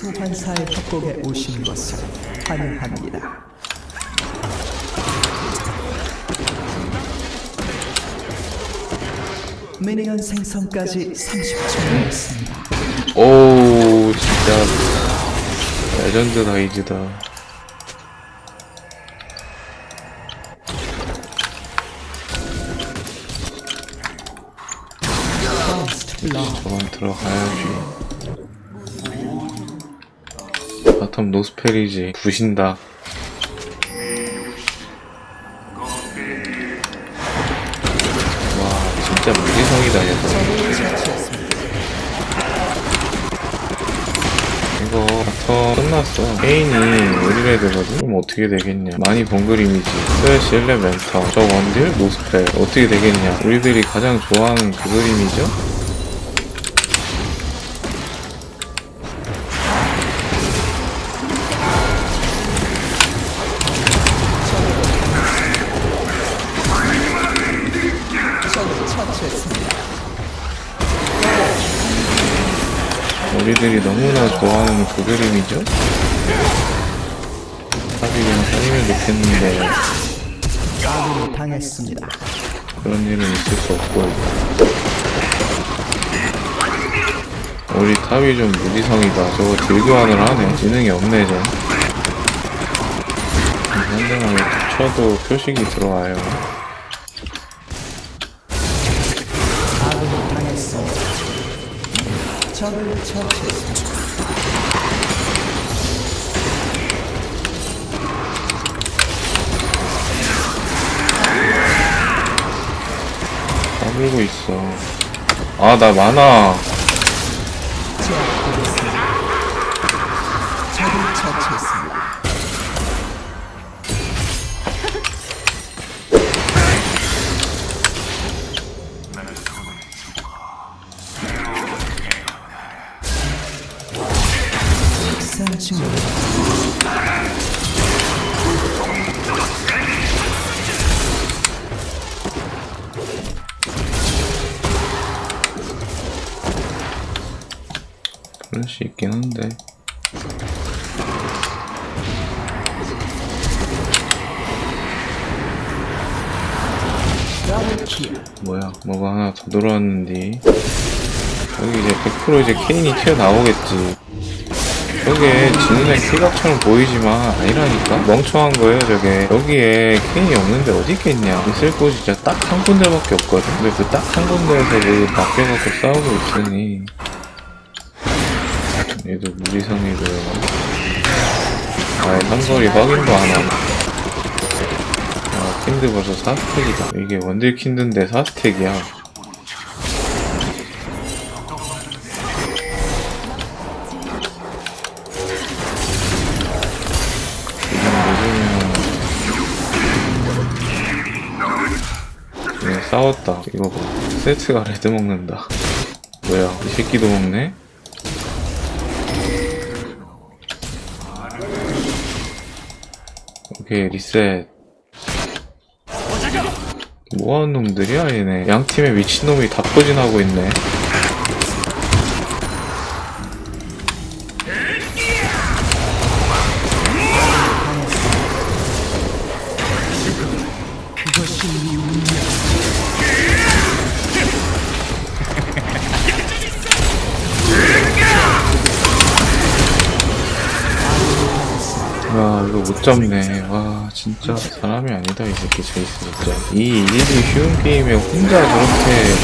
소환사의 협곡에 오신 것을 환영합니다. 미니언 생성까지 30초 남았습니다. 오 진짜 레전드 블러 저건 들어가야지 바텀 노스펠이지. 부신다. 와 진짜 무지성이다 얘. 이거 바텀 끝났어. 게인이 우리래 되거든? 그럼 어떻게 되겠냐? 많이 본 그림이지. 스웨시 엘레멘터. 저 원딜 노스펠. 어떻게 되겠냐? 우리들이 가장 좋아하는 그 그림이죠? 우리들이 너무나 좋아하는 그 그림이죠? 그냥 살리면 좋겠는데 당했습니다. 그런 일은 있을 수 없고. 우리 탑이 좀 무지성이다. 저거 딜교환을 하네. 지능이 없네 쟤 상대방이 툭 쳐도 표식이 들어와요 적을 처치했습니다. 까불고 있어 아 나 많아 제 뭐야? 뭐가 하나 더 들어왔는데. 여기 이제 100% 이제 케인이 튀어나오겠지. 저게 지눈에 피각처럼 보이지만 아니라니까? 멍청한 거예요 저게. 여기에 케인이 없는데 어디 있겠냐? 있을 곳이 진짜 딱 한 군데밖에 없거든? 근데 그 딱 한 군데에서 그 맡겨놓고 싸우고 있으니. 얘도 무리성이고요. 아예 삼거리 확인도 안 하고 아 킨드 벌써 4스택이다 이게 원딜 킨드인데 4스택이야 네, 싸웠다. 이거 봐. 세트가 레드 먹는다. 뭐야, 이 새끼도 먹네? 오케이, 리셋. 뭐하는 놈들이야, 얘네. 양 팀의 미친놈이 다 포진하고 있네. 와, 이거 못 잡네. 와, 진짜 사람이 아니다, 이 새끼 제이스 진짜. 이 일이 쉬운 게임에 혼자 저렇게.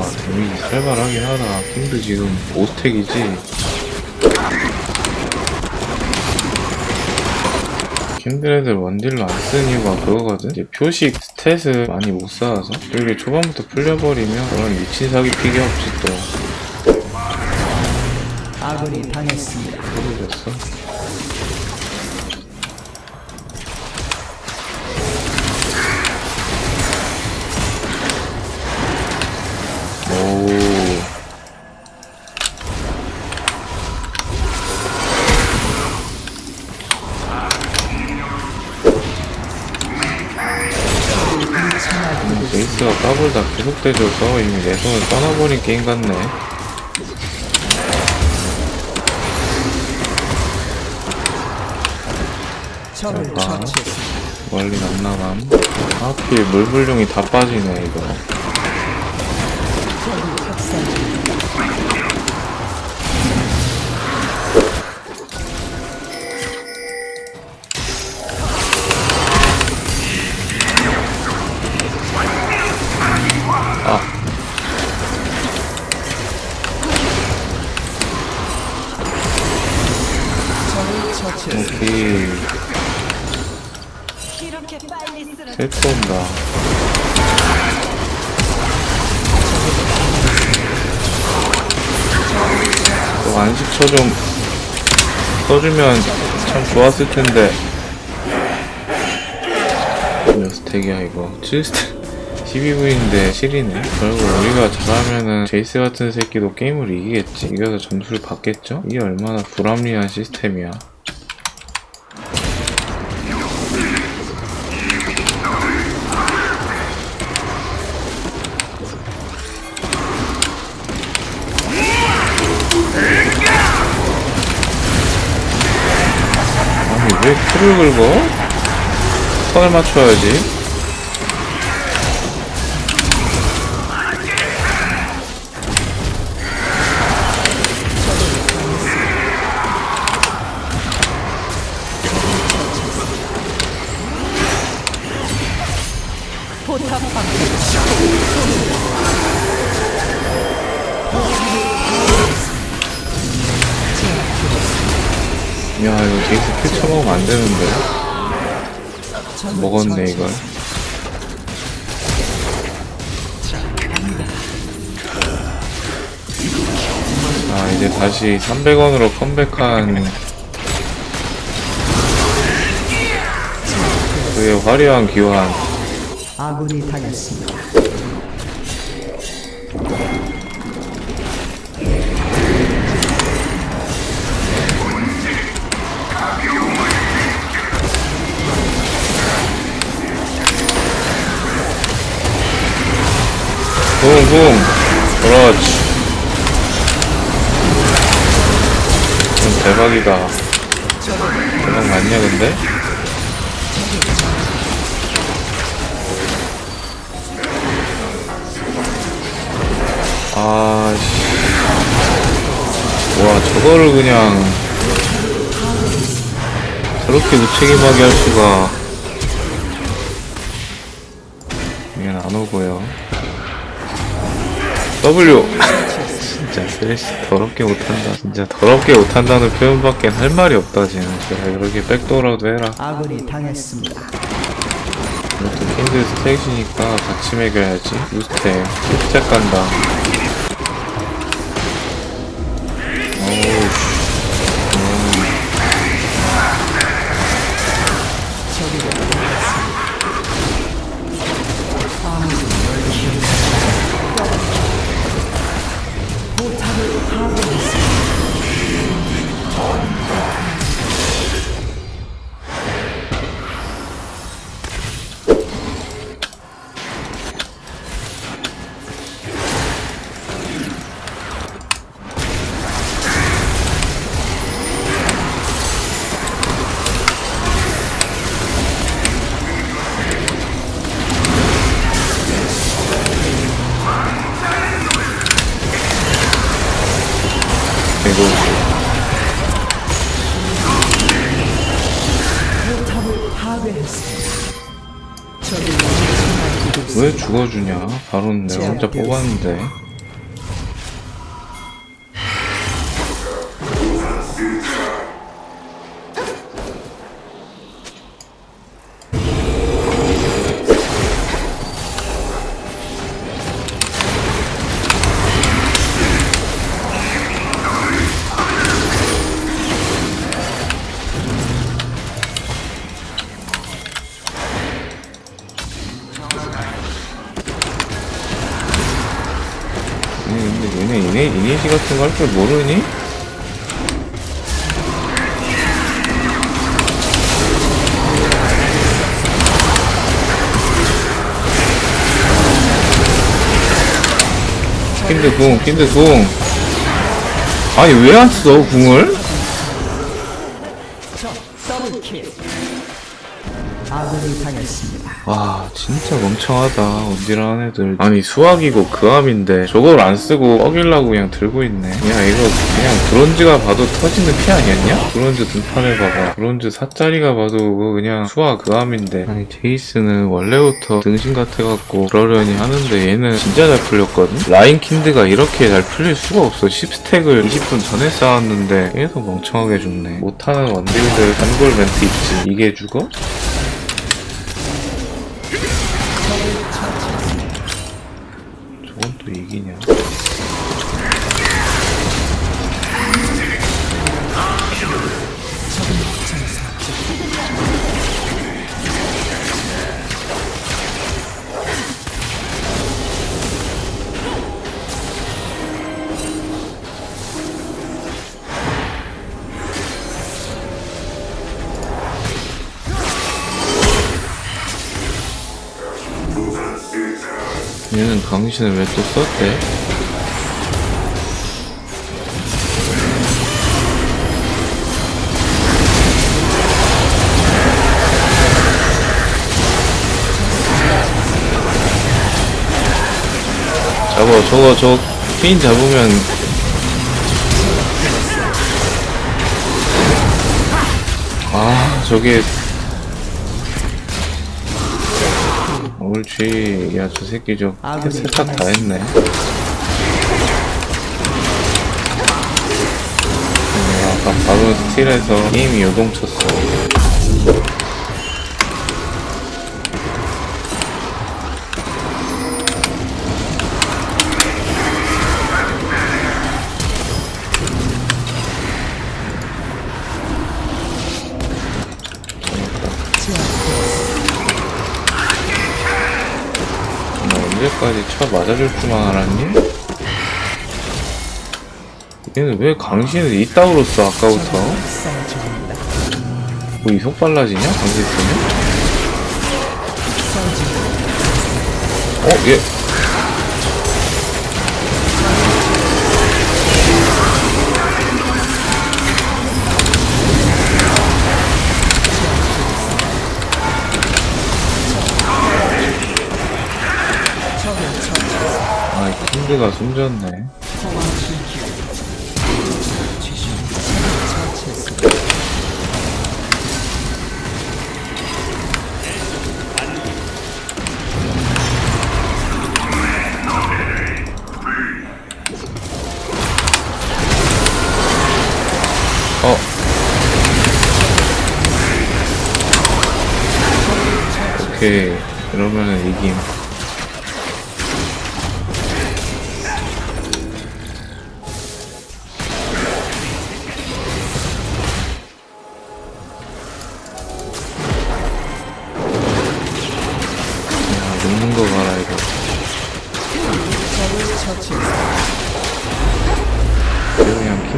와, 데미지 살벌하긴 하다. 킹도 지금 5스택이지. 킹드레들 원딜로 안 쓰는 이유가 그거거든? 이제 표식 스탯을 많이 못 쌓아서 이게 초반부터 풀려버리면 그런 미친 사기 피기 없이 또 아군이 당했습니다. 모르겠어. 오. 베이스가 까불다 계속 잘못돼줘서 이미 내 손을 떠나버린 게임 같네. 자, 처치했습니다. 멀리 남나감. 하필 물불용이 다 빠지네, 이거. 중입니다. 세트 온다. 또 안식처 좀 써주면 참 좋았을 텐데. 몇 스택이야 이거? 7스택. 12분인데 7이네. 결국 우리가 잘하면은 제이스 같은 새끼도 게임을 이기겠지. 이겨서 점수를 받겠죠? 이게 얼마나 불합리한 시스템이야. 풀을 긁어? 선을 맞춰야지 포탑 방패 야 이거 제이스 킬 쳐먹으면 안 되는데? 먹었네 이걸. 아 이제 다시 300원으로 컴백한 그의 화려한 기환. 아군이 당했습니다. 붕붕. 그렇지. 그럼 대박이다. 대박 맞냐 근데? 아씨. 와 저거를 그냥 저렇게 무책임하게 할 수가. 이건 안 오고요 W. 진짜 쓰레쉬 더럽게 못한다 진짜 더럽게 못한다는 표현밖에 할 말이 없다 쟤는 제가 이렇게 백도어라도 해라. 아군이 당했습니다. 이것도 킹드 스택이니까 같이 매겨야지. 루스택 스택 간다 왜 죽어주냐? 바로 내가 혼자 뽑았는데 이니시 같은 거 할 줄 모르니? 킨드 궁 킨드 궁 아니 왜 안 써 궁을? 당했습니다. 와 진짜 멍청하다 언디라는 애들 아니 수학이고 그암인데 저걸 안 쓰고 뻐길라고 그냥 들고 있네 야 이거 그냥 브론즈가 봐도 터지는 피 아니었냐? 브론즈 등판을 봐봐 브론즈 4짜리가 봐도 그냥 수학 그암인데 아니 제이스는 원래부터 등신 같아갖고 그러려니 하는데 얘는 진짜 잘 풀렸거든? 라인 킨드가 이렇게 잘 풀릴 수가 없어 10스택을 20분 전에 쌓았는데 계속 멍청하게 죽네 못하는 원딜들 단골 멘트 있지 이게 죽어? 저 강신을 왜 또 썼대? 잡아 저거 저 케인 잡으면 아 저게 옳지 야 저 새끼 저 아군이 세탁 다 했네. 야, 아까 바로 스틸에서 게임이 요동쳤어 쳐 맞아줄 줄만 알았니? 얘는 왜 강신을 이따구로 써 아까부터? 뭐 이속 빨라지냐? 강신 쓰면? 어? 얘 킨드가 숨졌네.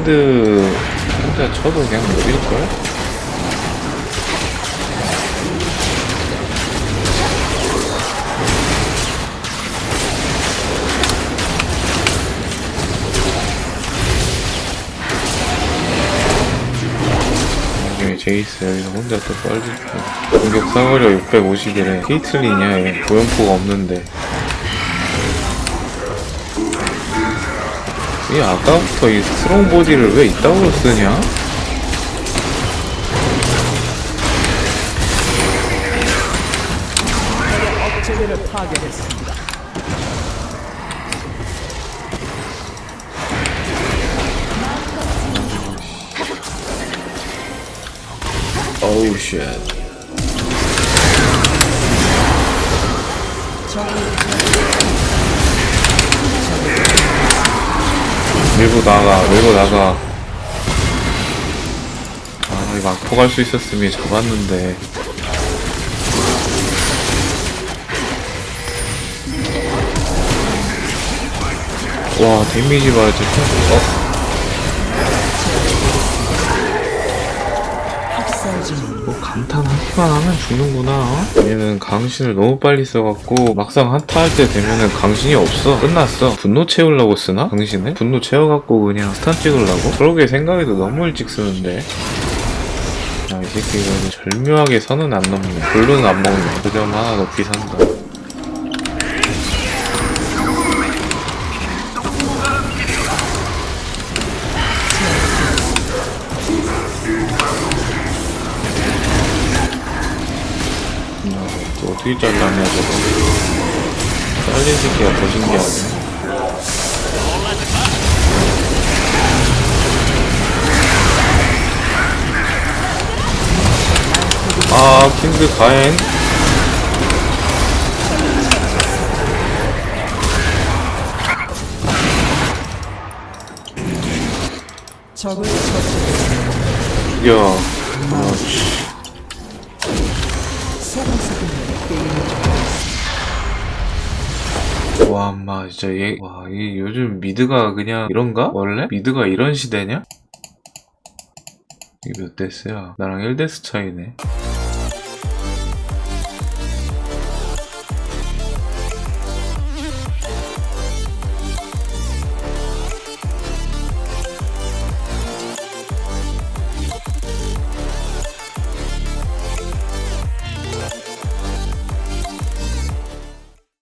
킨드 혼자 쳐도 그냥 녹일걸? 나중에 제이스 여기서 혼자 또 뻘짓고 공격 사거리가 650이래 케이틀린이야. 얘 고연포가 없는데 이 아까부터 이 스트롱 보디를 왜 이따구로 쓰냐? 업체 밀고 나가 밀고 나가 아 이거 막포 갈 수 있었으면 잡았는데 와 데미지 봐 진짜 어? 뭐 감탄하기만 하면 죽는구나. 어? 얘는 강신을 너무 빨리 써갖고 막상 한타 할 때 되면은 강신이 없어. 끝났어. 분노 채우려고 쓰나? 강신을? 분노 채워갖고 그냥 스탄 찍으려고? 그러게 생각해도 너무 일찍 쓰는데. 아, 이 새끼 이거 절묘하게 선은 안 넘네. 별로는 안 먹네. 그 점 하나 높이 산다. 어떻게 잘라냐 저거 잘린 새끼가 더 신기하네. 아 킹드 처치했습니다. 죽여 그렇지 와, 엄마, 진짜 얘, 와, 이 요즘 미드가 그냥 이런가? 원래? 미드가 이런 시대냐? 이게 몇 데스야? 나랑 1데스 차이네.